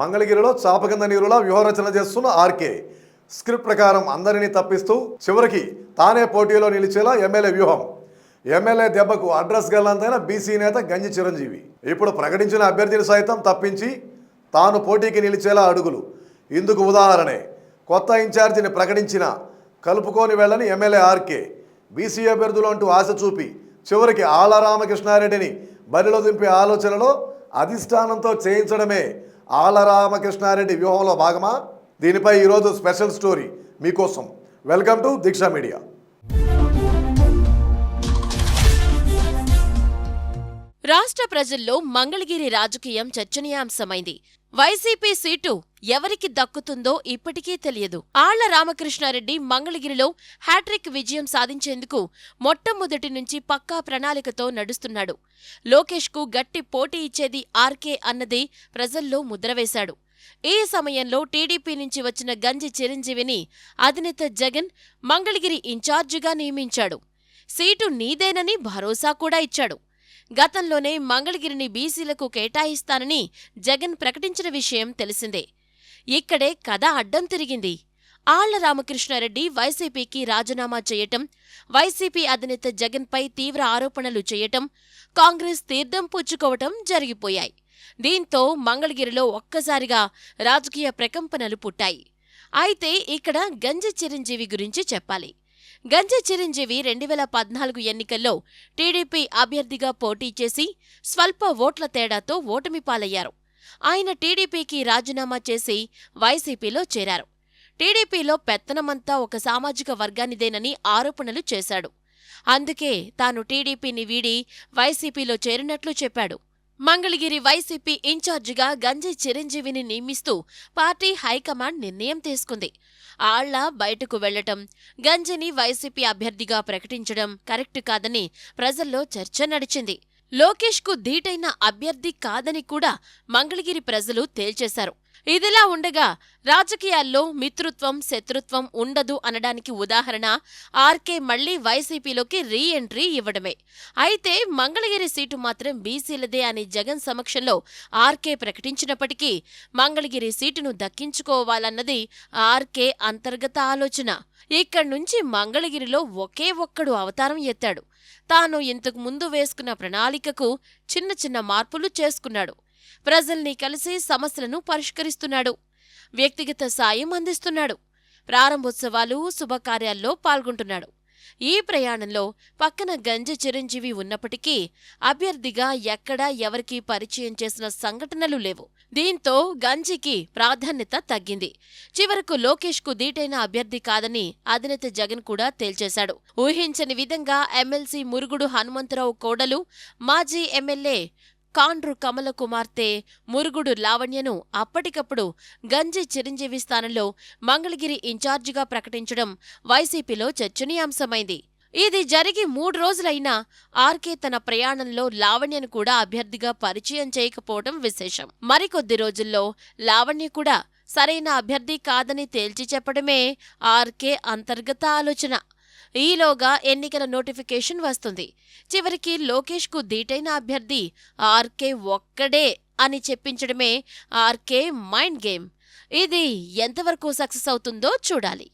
మంగళగిరిలో చాపకింద నీరులా వ్యూహరచన చేస్తున్న RK. Script ప్రకారం అందరినీ తప్పిస్తూ చివరికి తానే పోటీలో నిలిచేలా ఎమ్మెల్యే వ్యూహం. ఎమ్మెల్యే దెబ్బకు అడ్రస్ గల్లంతైన బీసీ నేత గంజి చిరంజీవి. ఇప్పుడు ప్రకటించిన అభ్యర్థిని సైతం తప్పించి తాను పోటీకి నిలిచేలా అడుగులు. ఇందుకు ఉదాహరణే కొత్త ఇన్ఛార్జిని ప్రకటించిన కలుపుకొని వెళ్ళని ఎమ్మెల్యే ఆర్కే. బీసీ అభ్యర్థులు అంటూ ఆశ చూపి చివరికి ఆళ్ళ రామకృష్ణారెడ్డిని బరిలో దింపే ఆలోచనలో అధిష్టానంతో చేయించడమే ఆల రామకృష్ణారెడ్డి వ్యూహంలో భాగమా? దీనిపై ఈరోజు స్పెషల్ స్టోరీ మీకోసం. Welcome to Deeksha media. రాష్ట్ర ప్రజల్లో మంగళగిరి రాజకీయం చర్చనీయాంశమైంది. వైసీపీ సీటు ఎవరికి దక్కుతుందో ఇప్పటికీ తెలియదు. ఆళ్ళ రామకృష్ణారెడ్డి మంగళగిరిలో హ్యాట్రిక్ విజయం సాధించేందుకు మొట్టమొదటి నుంచి పక్కా ప్రణాళికతో నడుస్తున్నాడు. లోకేష్కు గట్టి పోటీ ఇచ్చేది ఆర్కే అన్నది ప్రజల్లో ముద్రవేశాడు ఈ సమయంలో టీడీపీ నుంచి వచ్చిన గంజి చిరంజీవిని అధినేత జగన్ మంగళగిరి ఇన్ఛార్జిగా నియమించాడు. సీటు నీదేనని భరోసా కూడా ఇచ్చాడు. గతంలోనే మంగళగిరిని బీసీలకు కేటాయిస్తానని జగన్ ప్రకటించిన విషయం తెలిసిందే. ఇక్కడే కథ అడ్డం తిరిగింది. ఆళ్ళ రామకృష్ణారెడ్డి వైసీపీకి రాజీనామా చేయటం వైసీపీ అధినేత జగన్పై తీవ్ర ఆరోపణలు చేయటం కాంగ్రెస్ తీర్థం పుచ్చుకోవటం జరిగిపోయాయి. దీంతో మంగళగిరిలో ఒక్కసారిగా రాజకీయ ప్రకంపనలు పుట్టాయి. అయితే ఇక్కడ గంజి చిరంజీవి గురించి చెప్పాలి. గంజి చిరంజీవి రెండు వేల పద్నాలుగు ఎన్నికల్లో టీడీపీ అభ్యర్థిగా పోటీ చేసి స్వల్ప ఓట్ల తేడాతో ఓటమి పాలయ్యారు. ఆయన టీడీపీకి రాజీనామా చేసి వైసీపీలో చేరారు. టీడీపీలో పెత్తనమంతా ఒక సామాజిక వర్గానిదేనని ఆరోపణలు చేశాడు. అందుకే తాను టీడీపీని వీడి వైసీపీలో చేరినట్లు చెప్పాడు. మంగళగిరి వైసీపీ ఇన్ఛార్జిగా గంజి చిరంజీవిని నియమిస్తూ పార్టీ హైకమాండ్ నిర్ణయం తీసుకుంది. ఆళ్ళ బయటకు వెళ్ళటం గంజిని వైసీపీ అభ్యర్థిగా ప్రకటించడం కరెక్ట్ కాదని ప్రజల్లో చర్చ నడిచింది. లోకేష్కు ధీటైన అభ్యర్థి కాదని కూడా మంగళగిరి ప్రజలు తేల్చేశారు. ఇదిలా ఉండగా రాజకీయాల్లో మిత్రుత్వం శత్రుత్వం ఉండదు అనడానికి ఉదాహరణ ఆర్కే మళ్ళీ వైసీపీలోకి రీ ఎంట్రీ ఇవ్వడమే. అయితే మంగళగిరి సీటు మాత్రం బీసీలదే అని జగన్ సమక్షంలో ఆర్కే ప్రకటించినప్పటికీ మంగళగిరి సీటును దక్కించుకోవాలన్నది ఆర్కే అంతర్గత ఆలోచన. ఇక్కడ్నుంచి మంగళగిరిలో ఒకే ఒక్కడు అవతారం ఎత్తాడు. తాను ఇంతకు ముందు వేసుకున్న ప్రణాళికకు చిన్న చిన్న మార్పులు చేసుకున్నాడు. ప్రజల్ని కలిసి సమస్యలను పరిష్కరిస్తున్నాడు. వ్యక్తిగత సాయం అందిస్తున్నాడు. ప్రారంభోత్సవాలు శుభకార్యాల్లో పాల్గొంటున్నాడు. ఈ ప్రయాణంలో పక్కన గంజి చిరంజీవి ఉన్నప్పటికీ అభ్యర్థిగా ఎక్కడా ఎవరికీ పరిచయం చేసిన సంఘటనలు లేవు. దీంతో గంజికి ప్రాధాన్యత తగ్గింది. చివరకు లోకేష్కు దీటైన అభ్యర్థి కాదని అధినేత జగన్ కూడా తేల్చేశాడు. ఊహించని విధంగా ఎమ్మెల్సీ మురుగుడు హనుమంతరావు కోడలు మాజీ ఎమ్మెల్యే కాండ్రు కమల కుమార్తె మురుగుడు లావణ్యను అప్పటికప్పుడు గంజి చిరంజీవి స్థానంలో మంగళగిరి ఇన్ఛార్జిగా ప్రకటించడం వైసీపీలో చర్చనీయాంశమైంది. ఇది జరిగి మూడు రోజులైనా ఆర్కే తన ప్రయాణంలో లావణ్యను కూడా అభ్యర్థిగా పరిచయం చేయకపోవడం విశేషం. మరికొద్ది రోజుల్లో లావణ్య కూడా సరైన అభ్యర్థి కాదని తేల్చి చెప్పడమే ఆర్కే అంతర్గత ఆలోచన. ఈలోగా ఎన్నికల నోటిఫికేషన్ వస్తుంది. చివరికి లోకేష్కు ధీటైన అభ్యర్థి ఆర్కే ఒక్కడే అని చెప్పించడమే ఆర్కే మైండ్ గేమ్. ఇది ఎంతవరకు సక్సెస్ అవుతుందో చూడాలి.